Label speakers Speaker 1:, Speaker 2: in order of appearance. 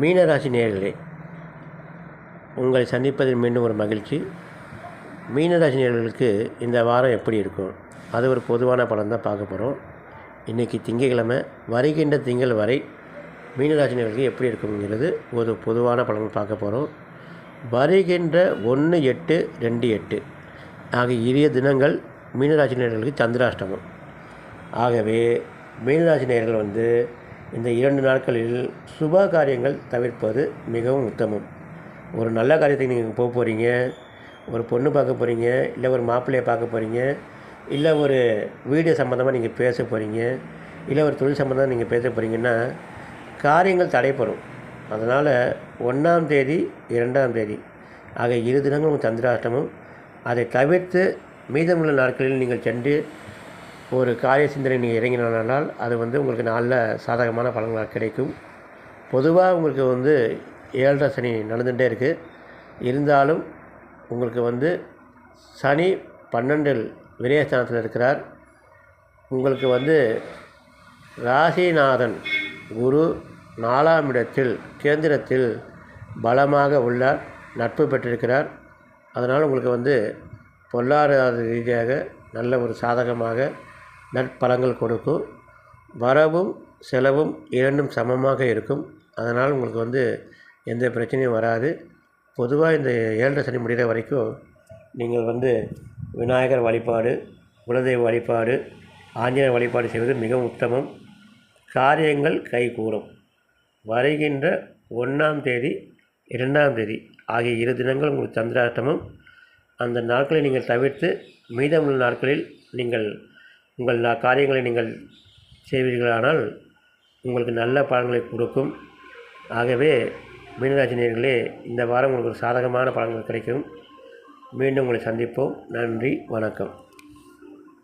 Speaker 1: மீனராசி நேர்களே உங்களை சந்திப்பதில் மீண்டும் ஒரு மகிழ்ச்சி. மீனராசி நேர்களுக்கு இந்த வாரம் எப்படி இருக்கும்? அது ஒரு பொதுவான படம் தான் பார்க்க போகிறோம் இன்றைக்கி திங்கட்கிழமை வருகின்ற திங்கள் வரை மீனராசி நேர்களுக்கு எப்படி இருக்குங்கிறது ஒரு பொதுவான படம் பார்க்க போகிறோம் வருகின்ற ஒன்று எட்டு ரெண்டு எட்டு. ஆகிய இரு தினங்கள் மீனராசி நேர்களுக்கு சந்திராஷ்டமம். ஆகவே மீனராசி நேர்கள் வந்து இந்த இரண்டு நாட்களில் சுப காரியங்கள் தவிர்ப்பது மிகவும் உத்தமம். ஒரு நல்ல காரியத்துக்கு நீங்கள் போக போகிறீங்க ஒரு பொண்ணு பார்க்க போகிறீங்க இல்லை ஒரு மாப்பிள்ளையை பார்க்க போகிறீங்க இல்லை ஒரு வீடியோ சம்மந்தமாக நீங்கள் பேச போகிறீங்க இல்லை ஒரு தொழில் சம்மந்தமாக நீங்கள் பேச போகிறீங்கன்னா காரியங்கள் தடைப்படும் அதனால் ஒன்றாம் தேதி இரண்டாம் தேதி ஆக இரு தினங்களும் சந்திராஷ்டமம். அதை தவிர்த்து மீதமுள்ள நாட்களில் நீங்கள் சென்று ஒரு காரிய சிந்தனை நீங்கள் இறங்கினால் அது வந்து உங்களுக்கு நல்ல சாதகமான பலன்களாக கிடைக்கும். பொதுவாக உங்களுக்கு வந்து ஏழரை சனி நடந்துகிட்டே இருக்குது இருந்தாலும் உங்களுக்கு வந்து சனி பன்னெண்டில் விரயஸ்தானத்தில் இருக்கிறார். உங்களுக்கு வந்து ராசிநாதன் குரு நாலாம் இடத்தில் கேந்திரத்தில் பலமாக உள்ளார் நட்பு பெற்றிருக்கிறார். அதனால் உங்களுக்கு வந்து பொருளாதார ரீதியாக நல்ல ஒரு சாதகமாக நற்பலங்கள் கொடுக்கும். வரவும் செலவும் இரண்டும் சமமாக இருக்கும். அதனால் உங்களுக்கு வந்து எந்த பிரச்சனையும் வராது. பொதுவாக இந்த ஏழரை சனி முடிகிற வரைக்கும் நீங்கள் வந்து விநாயகர் வழிபாடு குலதெய்வ வழிபாடு ஆஞ்சநேயர் வழிபாடு செய்வது மிகவும் உத்தமம். காரியங்கள் கைகூடும். வருகின்ற ஒன்றாம் தேதி இரண்டாம் தேதி ஆகிய இரு தினங்கள் உங்களுக்கு சந்திராஷ்டமம். அந்த நாட்களை நீங்கள் தவிர்த்து மீதமுள்ள நாட்களில் நீங்கள் உங்கள் நா- காரியங்களை நீங்கள் செய்வீர்களானால் உங்களுக்கு நல்ல பலன்களை கொடுக்கும். ஆகவே மீனராசினியர்களே இந்த வாரம் உங்களுக்கு ஒரு சாதகமான பலன்கள் கிடைக்கும். மீண்டும் உங்களை சந்திப்போம். நன்றி வணக்கம்.